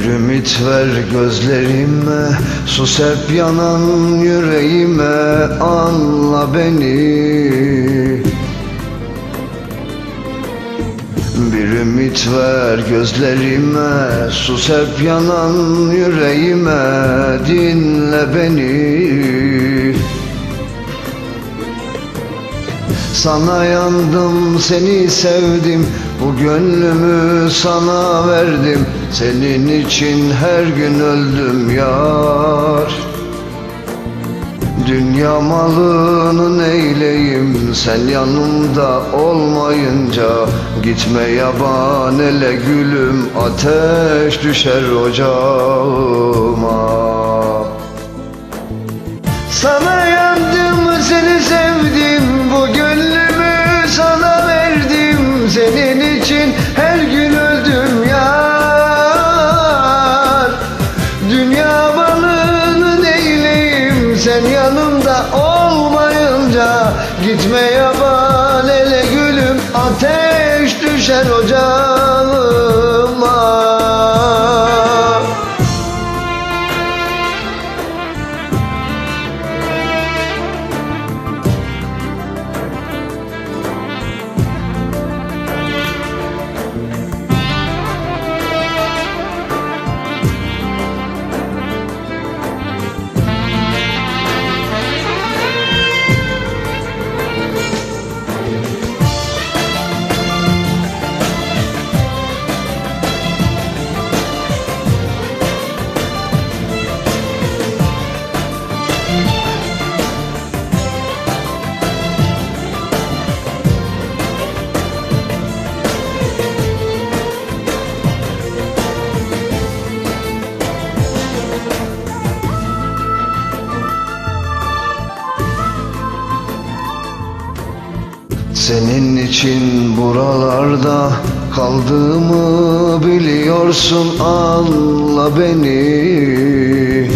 ümit ver gözlerime Sus hep yanan yüreğime Anla beni. Bir ümit ver gözlerime Sus hep yanan yüreğime Dinle beni. Sana yandım, seni sevdim Bu gönlümü sana verdim Senin için her gün öldüm yar. Dünya malını neyleyim Sen yanımda olmayınca Gitme yaban ele gülüm Ateş düşer ocağıma. Sana Dünya balını neyleyim? Sen yanımda olmayınca Gitme yaban ele gülüm Ateş düşer ocağıma Senin için buralarda kaldığımı biliyorsun anla beni.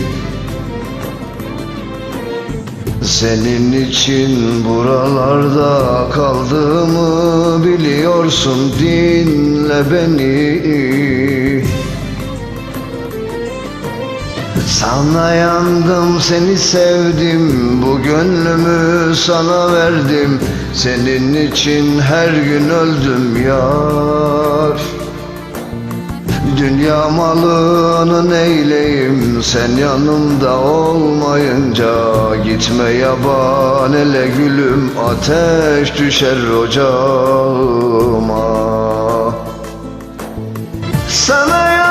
Senin için buralarda kaldığımı biliyorsun dinle beni sana yandım seni sevdim Bu gönlümü sana verdim. Senin için her gün öldüm yar. Dünya malını neyleyim Sen yanımda olmayınca Gitme yaban ele gülüm Ateş düşer ocağıma. Sana yandım,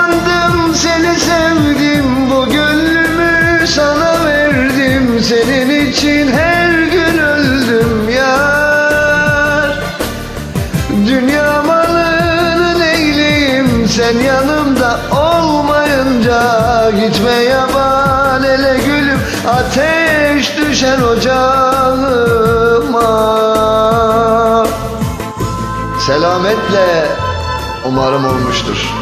Sen yanımda olmayınca Gitme yaban ele gülüm Ateş düşer ocağıma Selametle umarım olmuştur.